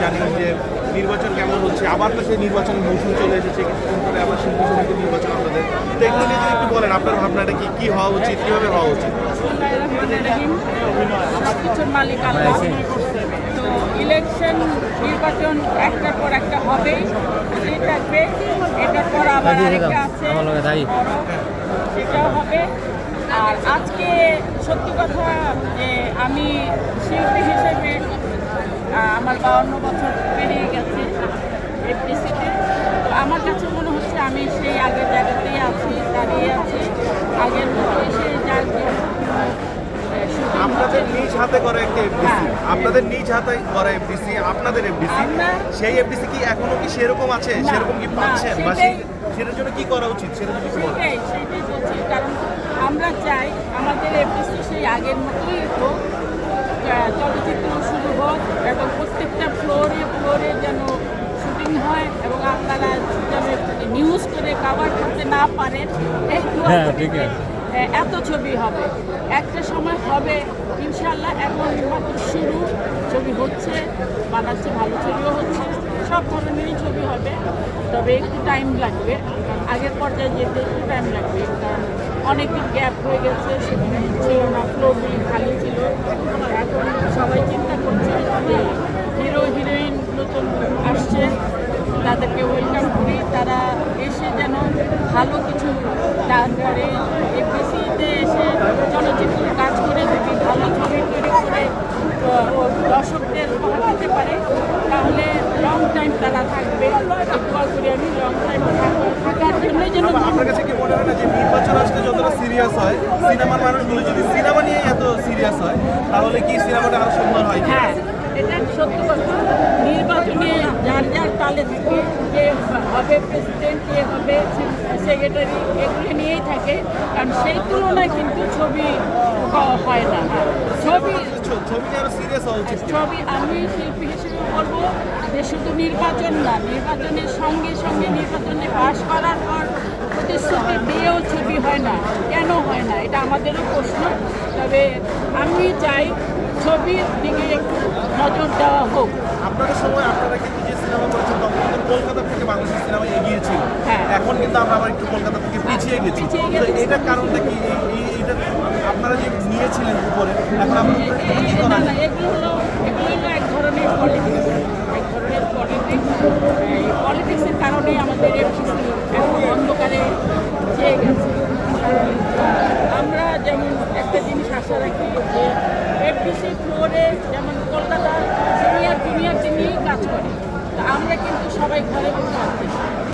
জানি যে নির্বাচন কেমন হচ্ছে আবার তো সেই নির্বাচন মৌসুম চলে এসেছে কিছুদিন পরে আবার শিল্পী সমিতির নির্বাচন আপনাদের তো এগুলো নিয়ে যদি একটু বলেন আপনার ভাবনাটা কি কি হওয়া উচিত কীভাবে হওয়া উচিত? সব কিছুর মালিক আল্লাহ তো ইলেকশন নির্বাচন একটার পর একটা হবেই হতেই থাকবে এটার পর আবার আরেকটা আছে সেটাও হবে। আর আজকে সত্যি কথা যে আমি শিল্পী হিসেবে আহ, আমার বাউন্ন বছর পেরিয়ে গেছে এফডিসিতে তো আমার কাছে মনে হচ্ছে আমি সেই আগের জায়গাতেই আছি দাঁড়িয়ে আছি। আগের মতোই সেই আপনাদের নিজ হাতে করা একটা এফডিসি হ্যাঁ। আপনাদের নিজ হাতে করা এফডিসি আপনাদের এফডিসি সেই এফডিসি কি এখনও কি সেরকম আছে? সেরকম কি পাচ্ছেন? বা সেটার জন্য কি করা উচিত? সেটা যদি আমরা চাই আমাদের এফডিসি সেই আগের মতোই হোক আহ, চলচ্চিত্র শুরু হোক এবং প্রত্যেকটা ফ্লোরে ফ্লোরে যেন শুটিং হয় এবং আপনারা যেন নিউজ করে কাভার করতে না পারেন এই দোয়া হ্যাঁ। এত ছবি হবে। একটা সময় হবে ইনশাল্লাহ এখন শুরু ছবি হচ্ছে, বানাচ্ছে, ভালো ছবিও হচ্ছে, সব ধরনেরই ছবি হবে। তবে একটু টাইম লাগবে। আগের পর্যায়ে যেতে একটু টাইম লাগবে। কারণ অনেকদিন গ্যাপ হয়ে গেছে, সেখানে ছিল না ফ্লোর খালি ছিল। তাদেরকে ওয়েলকাম করি তারা এসে যেন ভালো কিছু দান করে। এফবিসিতে এসে চলচ্চিত্র কাজ করে যদি ভালো ছবি তৈরি করে দর্শকদের উপহার দিতে পারে তাহলে লং টাইম তারা থাকবে। দোয়া করি আমি লং টাইম থাকার জন্যই যেন আপনার কাছে কি মনে হয় না যে নির্বাচন আসলে যতটা সিরিয়াস হয় সিনেমার মানুষগুলো যদি সিনেমা নিয়ে এত সিরিয়াস হয় তাহলে কি সিনেমাটা আরও সুন্দর হয় হ্যাঁ এটা সত্য কথা। নির্বাচনে থাকে কে হবে প্রেসিডেন্ট কে হবে সেক্রেটারি এগুলো নিয়েই থাকে। কারণ সেই তুলনায় কিন্তু ছবি হয় না। ছবি ছবি আমি শিল্পী হিসেবে বলব যে শুধু নির্বাচন না নির্বাচনের সঙ্গে সঙ্গে নির্বাচনে পাশ করার পর প্রতিশ্রুতি দিয়েও ছবি হয় না। কেন হয় না? এটা আমাদেরও প্রশ্ন। তবে আমি চাই ছবির দিকে একটু নজর দেওয়া হোক। আপনাদের সময় আপনারা কিন্তু যে সিনেমা করেছেন তখন কিন্তু কলকাতা থেকে বাংলাদেশের সিনেমা এগিয়ে ছিল হ্যাঁ। এখন কিন্তু আমরা আবার একটু কলকাতা থেকে পিছিয়ে গেছি। তো এটার কারণটা কি? এটা আপনারা যে নিয়েছিলেন উপরে এখন আপনারা কি করা এক ধরনের পলিটিক্স এক ধরনের পলিটিক্স এই পলিটিক্সের কারণে আমাদের FCC এখন অন্ধকারে চেয়ে গেছে। আমরা যেমন একটা জিনিস আশা রাখি